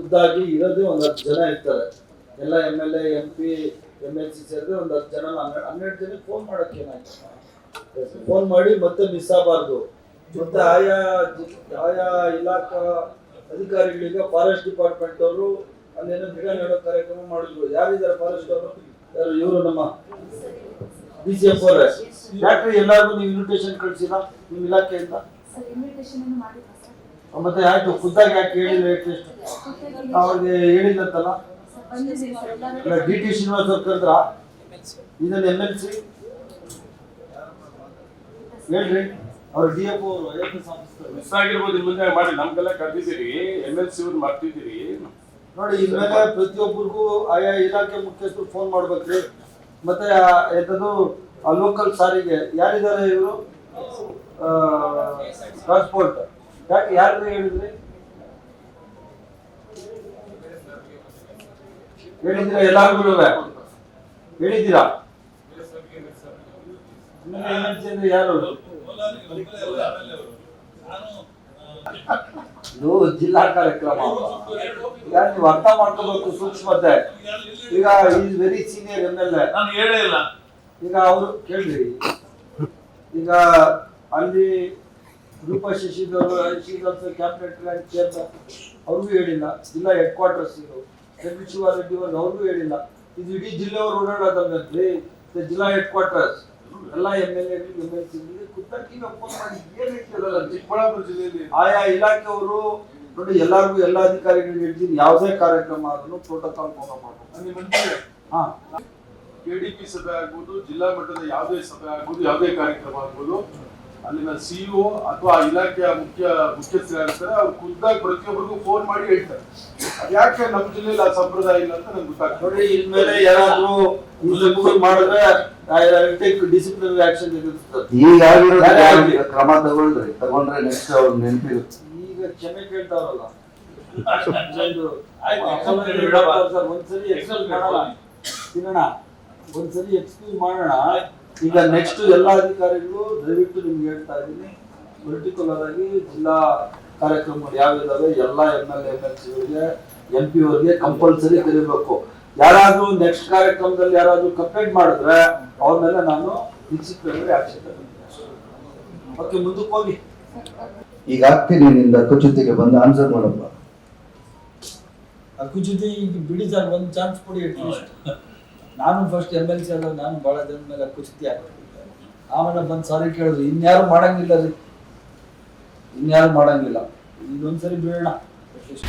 ಖುದ್ದಾಗಿ ಇರೋದೇ ಒಂದು ಹತ್ತು ಜನ ಇರ್ತಾರೆ. ಎಲ್ಲ M L A M P M L C ಸೇರಿದ್ರೆ ಒಂದು ಹತ್ತು ಜನ ಹನ್ನೆರಡು ಹನ್ನೆರಡು ಜನಕ್ಕೆ ಫೋನ್ ಮಾಡೋಕೆ ಏನಾಯ್ತು? ಫೋನ್ ಮಾಡಿ ಮತ್ತೆ ಮಿಸ್ ಆಗಬಾರ್ದು. ಮತ್ತೆ ಆಯಾ ಆಯಾ ಇಲಾಖಾ ಅಧಿಕಾರಿಗಳಿಗೆ ಫಾರೆಸ್ಟ್ ಡಿಪಾರ್ಟ್ಮೆಂಟ್ ಅವರು ಅಲ್ಲೇನೋ ಗಿಡ ನೆಡೋ ಕಾರ್ಯಕ್ರಮ ಮಾಡಿದ್ರು. ಯಾರಿದ್ದಾರೆ ಫಾರೆಸ್ಟ್ ಅವರು? ಯಾರು ಇವರು ನಮ್ಮ ಡಿ ಸಿ ಎಫ್ ಅವರೇ. ಯಾಕೆ ಎಲ್ಲರಿಗೂ ನೀವು ಇನ್ವಿಟೇಷನ್ ಕಳಿಸಿಲ್ಲ? ನಿಮ್ಮ ಇಲಾಖೆಯಿಂದ? ಮತ್ತೆ ಯಾಕೆ ಖುದ್ದಾಗಿ ಯಾಕೆ ಹೇಳಿಲ್ಲ ಅಟ್ಲೀಸ್ಟ್ ಅವ್ರಿಗೆ ಹೇಳಿಲ್ಲಂತಲ್ಲ ಇಲ್ಲ ಡಿ ಟಿ ಶ್ರೀನಿವಾಸ್ ಅವ್ರು ಕರೆದ್ರ? ಇದನ್ನ ಎಂ ಎಲ್ ಸಿ ಹೇಳ್ರಿ. ಅವ್ರು ಡಿ ಎಫ್ ಅವರು I F S officer miss ಆಗಿರ್ಬೋದು ಮುಂದೆ ಮಾಡಿ. ನಮ್ಗೆಲ್ಲ ಕರೆದಿದ್ದೀರಿ. ಎಂ ಎಲ್ ಸಿ ಅವ್ರು ಮಾಡ್ತಿದ್ದೀರಿ. ನೋಡಿ ಇದ್ಮೇಲೆ ಪ್ರತಿಯೊಬ್ಬರಿಗೂ ಆಯಾ ಇಲಾಖೆ ಮುಖ್ಯಸ್ಥರು ಫೋನ್ ಮಾಡ್ಬೇಕ್ರಿ. ಮತ್ತೆ ಎಂತದ್ದು ಎಂಥದ್ದು ಲೋಕಲ್ ಸಾರಿಗೆ ಯಾರಿದ್ದಾರೆ ಇವರು? ಟ್ರಾನ್ಸ್ಪೋರ್ಟ್ ಯಾಕೆ ಯಾರು ಹೇಳಿದ್ರಿ? ಹೇಳಿದ್ದೀರಾ? ಎಲ್ಲಾರ್ಗು ಹೇಳಿದ್ದೀರಾ? ಯಾರು? ಇದು ಜಿಲ್ಲಾ ಕಾರ್ಯಕ್ರಮ. ಈಗ ನೀವು ಅರ್ಥ ಮಾಡ್ಕೋಬೇಕು ಸೂಕ್ಷ್ಮತೆ. ಈಗ is very senior M L A ನಾನು ಹೇಳೇ ಇಲ್ಲ. ಈಗ ಅವರು ಕೇಳ್ರಿ. ಈಗ ಅಲ್ಲಿ ರೂಪ ಶಶಿಧರ್ ಶಶಿಧರ್ ಕ್ಯಾಬಿನೆಟ್ ಚೇರ್ಮನ್ ಅವ್ರಿಗೂ ಹೇಳಿಲ್ಲ. ಜಿಲ್ಲಾ ಹೆಡ್ ಕ್ವಾರ್ಟರ್ಸ್ ಶಿವಾರೆಡ್ಡಿ ಅವ್ರಿಗೆ ಅವ್ರಿಗೂ ಹೇಳಿಲ್ಲ. ಇದು ಇಡೀ ಜಿಲ್ಲೆಯವರು ಓಡಾಡೋದಲ್ರಿ ಜಿಲ್ಲಾ ಹೆಡ್ ಕ್ವಾರ್ಟರ್ಸ್ ಎಲ್ಲ M L A M L C ಕುತ್ತಕ್ಕೆ phone ಮಾಡಿ ಏನ್ ಹೇಳ್ತಿರಲ್ಲ ಚಿಕ್ಕಬಳ್ಳಾಪುರ ಜಿಲ್ಲೆಯಲ್ಲಿ. ಆಯಾ ಇಲಾಖೆಯವರು ನೋಡಿ ಎಲ್ಲರಿಗೂ ಎಲ್ಲ ಅಧಿಕಾರಿಗಳಿಗೆ ಹೇಳ್ತೀನಿ ಯಾವುದೇ ಕಾರ್ಯಕ್ರಮ ಆದ್ರೂ ಪ್ರೋಟೋಕಾಲ್ ಫಾಲೋ ಮಾಡಬೇಕು. ಹಾ. ಕೆಡಿಪಿ ಸಭೆ ಆಗ್ಬೋದು ಜಿಲ್ಲಾ ಮಟ್ಟದ ಯಾವುದೇ ಸಭೆ ಆಗ್ಬೋದು ಯಾವುದೇ ಕಾರ್ಯಕ್ರಮ ಆಗ್ಬೋದು ಅಲ್ಲಿನ ಸಿಇಒ ಅಥವಾ ಆ ಇಲಾಖೆಯ ಮುಖ್ಯ ಮುಖ್ಯಸ್ಥರಾಗಿರ್ತಾರೆ ಅವ್ರು ಖುದ್ದಾಗಿ ಪ್ರತಿಯೊಬ್ಬರಿಗೂ ಫೋನ್ ಮಾಡಿ ಹೇಳ್ತಾರೆ. ಅದ್ಯಾಕೆ ನಮ್ಮ ಜಿಲ್ಲೆಯಲ್ಲಿ ಆ ಸಂಪ್ರದಾಯ ಇಲ್ಲ ಅಂತ ನಂಗೆ ಗೊತ್ತಾಗ್ತದೆ ಇನ್ಮೇಲೆ ಯಾರಾದ್ರೂ ಮಾಡಿದ್ರೆ ಡಿಸಿಪ್ಲಿನರಿ ಆಕ್ಷನ್ ಈಗ. ಕ್ರಮ ತಗೊಳ್ರಿ. ತಗೊಂಡ್ರೆ ನೆಕ್ಸ್ಟ್ ಅವ್ರ ನೆನಪಿರುತ್ತೆ ಈಗ ಕ್ಷಮೆ ಮಾಡೋಣ. ಸರ್, ಒಂದ್ಸರಿ ಎಕ್ಸ್ಕ್ಯೂಸ್ ಮಾಡೋಣ ತಿನ್ನೋಣ. ಒಂದ್ಸರಿ ಎಕ್ಸ್ಕ್ಯೂಸ್ ಮಾಡೋಣ. ಈಗ ನೆಕ್ಸ್ಟ್ ಎಲ್ಲ ಅಧಿಕಾರಿಗಳು ದಯವಿಟ್ಟು ನಿಮ್ಗೆ ಹೇಳ್ತಾ ಇದ್ದೀನಿ ಪರ್ಟಿಕ್ಯುಲರ್ ಆಗಿ ಜಿಲ್ಲಾ ಕಾರ್ಯಕ್ರಮಗಳು ಯಾವ್ದಾವೆ ಎಲ್ಲ ಎಂ ಎಲ್ ಎಂ ಎಲ್ ಸಿಗಳಿಗೆ ಎಂ ಪಿ ಅವರಿಗೆ ಕಂಪಲ್ಸರಿ ಕರಿಬೇಕು ಯಾರಾದ್ರೂ ನೆಕ್ಸ್ಟ್ ಕಾರ್ಯಕ್ರಮದಲ್ಲಿ ಯಾರಾದ್ರೂ ಕಂಪ್ಲೇಂಟ್ ಮಾಡಿದ್ರೆ ಅವ್ರ ಮೇಲೆ ನಾನು ಡಿಸಿಪ್ಲಿನರಿ ಆಕ್ಷನ್ ಓಕೆ ಮುಂದಕ್ಕೆ ಹೋಗಿ. ಈಗ ಆಗ್ತೀನಿ ನಿಂದ ಕುಚಿತಿಗೆ ಬಂದು ಆನ್ಸರ್ ಮಾಡಪ್ಪ. ಆ ಜೊತೆ ಈಗ ಬಿಡಿ ಸರ್ ಒಂದು ಚಾನ್ಸ್ ಕೊಡಿ ಅಟ್ಲೀಸ್ಟ್ ನಾನು ಫಸ್ಟ್ ಎಂ ಎಲ್ ಸಿ ಆದಾಗ ನಾನು ಭಾಳ ದಿನದ ಮೇಲೆ ಕುಸ್ತಿ ಆಗ್ಬಿಟ್ಟಿದ್ದೆ. ಆಮೇಲೆ ಬಂದು ಸಾರಿ ಕೇಳಿದ್ರು, ಇನ್ಯಾರು ಮಾಡಂಗಿಲ್ಲ ರೀ? ಇನ್ಯಾರು ಮಾಡಂಗಿಲ್ಲ. ಇನ್ನೊಂದ್ಸರಿ ಅಟ್ಲೀಸ್ಟ್